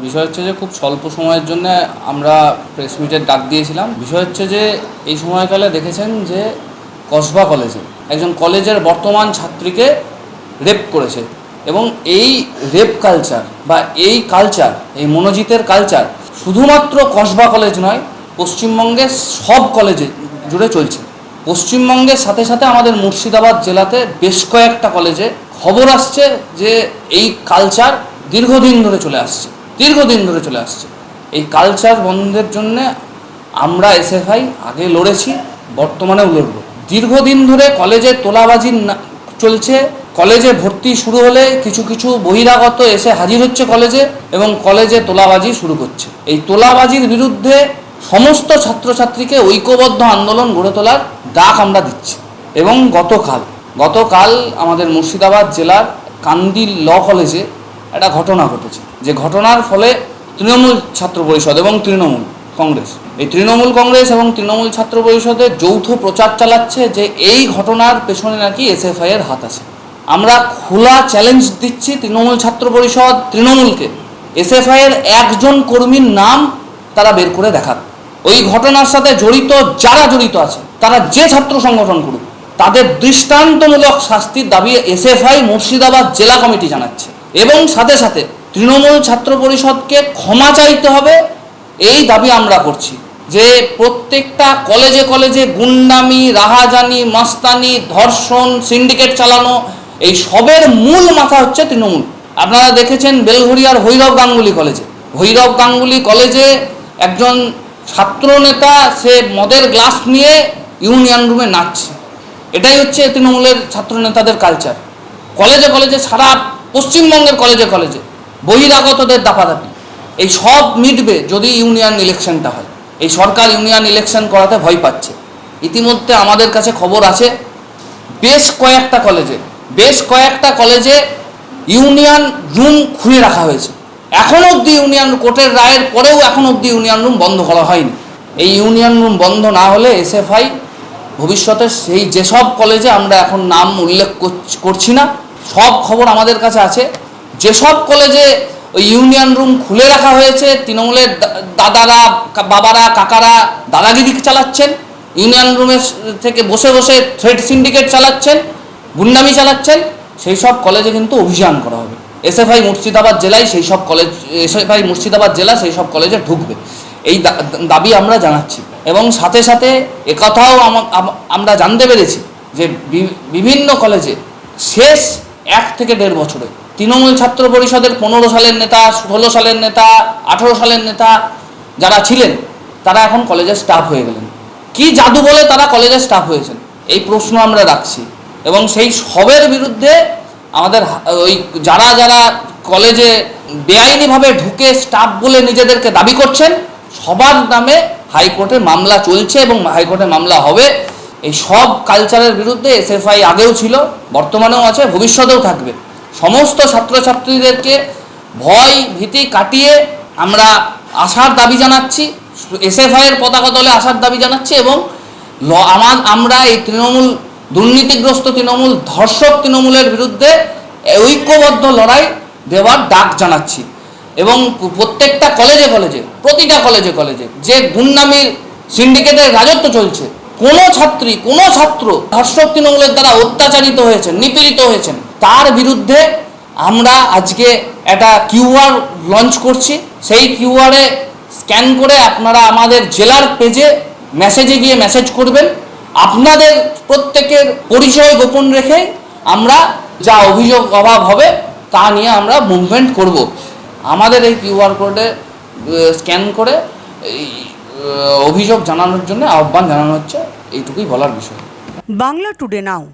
বিষয় হচ্ছে যে খুব স্বল্প সময়ের জন্য আমরা প্রেস মিটের ডাক দিয়েছিলাম। বিষয় হচ্ছে যে এই সময়কালে দেখেছেন যে কসবা কলেজে একজন কলেজের বর্তমান ছাত্রীকে রেপ করেছে এবং এই রেপ কালচার বা এই কালচার এই মনোজিতের কালচার শুধুমাত্র কসবা কলেজ নয়, পশ্চিমবঙ্গের সব কলেজে জুড়ে চলছে। পশ্চিমবঙ্গের সাথে সাথে আমাদের মুর্শিদাবাদ জেলাতে বেশ কয়েকটা কলেজে খবর আসছে যে এই কালচার দীর্ঘদিন ধরে চলে আসছে। দীর্ঘদিন ধরে চলে আসছে। এই কালচার বন্ধের জন্য আমরা এসএফআই আগে লড়েছি, বর্তমানেও লড়ব। দীর্ঘদিন ধরে কলেজে তোলাবাজি চলছে। কলেজে ভর্তি শুরু হলে কিছু কিছু বহিরাগত এসে হাজির হচ্ছে কলেজে এবং কলেজে তোলাবাজি শুরু করছে। এই তোলাবাজির বিরুদ্ধে সমস্ত ছাত্রছাত্রীকে ঐক্যবদ্ধ আন্দোলন গড়ে তোলার ডাক আমরা দিচ্ছি। এবং গতকাল গতকাল আমাদের মুর্শিদাবাদ জেলার কান্দিল ল কলেজে একটা ঘটনা ঘটেছে। যে ঘটনার ফলে তৃণমূল ছাত্র পরিষদ এবং তৃণমূল কংগ্রেস, এই তৃণমূল কংগ্রেস এবং তৃণমূল ছাত্র পরিষদের যৌথ প্রচার চালাচ্ছে যে এই ঘটনার পেছনে নাকি এসএফআই এর হাত আছে। আমরা খোলা চ্যালেঞ্জ দিচ্ছি তৃণমূল ছাত্র পরিষদ, তৃণমূলকে। এসএফআই এর একজন কর্মীর নাম তারা বের করে দেখাক। ওই ঘটনার সাথে জড়িত যারা জড়িত আছে, তারা যে ছাত্র সংগঠন করুক, তাদের দৃষ্টান্তমূলক শাস্তির দাবি এসএফআই মুর্শিদাবাদ জেলা কমিটি জানাচ্ছে। এবং সাথে সাথে তৃণমূল ছাত্র পরিষদকে ক্ষমা চাইতে হবে, এই দাবি আমরা করছি। যে প্রত্যেকটা কলেজে কলেজে গুন্ডামি, রাহাজানি, মাস্তানি, ধর্ষণ, সিন্ডিকেট চালানো, এই সবের মূল মাথা হচ্ছে তৃণমূল। আপনারা দেখেছেন বেলঘরিয়ার ভৈরব গাঙ্গুলি কলেজে। ভৈরব গাঙ্গুলি কলেজে একজন ছাত্রনেতা সে মদের গ্লাস নিয়ে ইউনিয়ন রুমে নাচছে। এটাই হচ্ছে তৃণমূলের ছাত্র নেতাদের কালচার কলেজে কলেজে সারা পশ্চিমবঙ্গের কলেজে কলেজে, বহিরাগতদের দাপাদাপি। এই সব মিটবে যদি ইউনিয়ন ইলেকশনটা হয়। এই সরকার ইউনিয়ন ইলেকশন করাতে ভয় পাচ্ছে। ইতিমধ্যে আমাদের কাছে খবর আছে, বেশ কয়েকটা কলেজে, বেশ কয়েকটা কলেজে ইউনিয়ন রুম খুলে রাখা হয়েছে। এখন অবধি ইউনিয়ন কোর্টের রায়ের পরেও এখন অবধি ইউনিয়ন রুম বন্ধ করা হয়নি। এই ইউনিয়ন রুম বন্ধ না হলে এসএফআই ভবিষ্যতে সেই যেসব কলেজে আমরা এখন নাম উল্লেখ করছি না সব খবর আমাদের কাছে আছে। যেসব কলেজে ওই ইউনিয়ন রুম খুলে রাখা হয়েছে, তৃণমূলের দাদারা বাবারা, কাকারা, দাদাগিরি চালাচ্ছেন। ইউনিয়ন রুমের থেকে বসে বসে থ্রেড সিন্ডিকেট চালাচ্ছেন, গুন্ডামি চালাচ্ছেন, সেই সব কলেজে কিন্তু অভিযান করা হবে। এসএফআই মুর্শিদাবাদ জেলায় সেই সব কলেজ, এসএফআই মুর্শিদাবাদ জেলা সেই সব কলেজে ঢুকবে। এই দাবি আমরা জানাচ্ছি। এবং সাথে সাথে একথাও আমা- আমরা জানতে পেরেছি যে বিভিন্ন কলেজে শেষ এক থেকে দেড় বছরে। তৃণমূল ছাত্র পরিষদের পনেরো সালের নেতা, ষোলো সালের নেতা, আঠেরো সালের নেতা যারা ছিলেন, তারা এখন কলেজের স্টাফ হয়ে গেলেন। কি জাদু বলে তারা কলেজের স্টাফ হয়েছেন? এই প্রশ্ন আমরা রাখছি। এবং সেই সবের বিরুদ্ধে আমাদের ওই যারা যারা কলেজে বেআইনিভাবে ঢুকে স্টাফ বলে নিজেদেরকে দাবি করছেন, সবার নামে হাইকোর্টে মামলা চলছে এবং হাইকোর্টে মামলা হবে। এই সব কালচারের বিরুদ্ধে এসএফআই আগেও ছিল, বর্তমানেও আছে, ভবিষ্যতেও থাকবে। সমস্ত ছাত্রছাত্রীদেরকে ভয়, ভীতি কাটিয়ে আমরা আসার দাবি জানাচ্ছি এসএফআই এর পতাকা দলে আসার দাবি জানাচ্ছি এবং আমার আমরা এই তৃণমূল, দুর্নীতিগ্রস্ত তৃণমূল, ধর্ষক তৃণমূলের বিরুদ্ধে ঐক্যবদ্ধ লড়াই দেওয়ার ডাক জানাচ্ছি। এবং প্রত্যেকটা কলেজে কলেজে প্রতিটা কলেজে কলেজে যে গুন্ডামির সিন্ডিকেটের রাজত্ব চলছে কোনো ছাত্রী, কোনো ছাত্র ধর্ষক তৃণমূলের দ্বারা অত্যাচারিত হয়েছেন, নিপীড়িত হয়েছেন, তার বিরুদ্ধে আমরা আজকে একটা কিউআর লঞ্চ করছি। সেই কিউআরে স্ক্যান করে আপনারা আমাদের জেলার পেজে মেসেজে গিয়ে মেসেজ করবেন। আপনাদের প্রত্যেকের পরিচয় গোপন রেখে আমরা যা অভিযোগ অভাব হবে তা নিয়ে আমরা মুভমেন্ট করব। আমাদের এই কিউআর কোডে স্ক্যান করে অভিযোগ জানানোর জন্য আহ্বান জানানো হচ্ছে। এইটুকুই বলার বিষয়। বাংলা টুডে নাও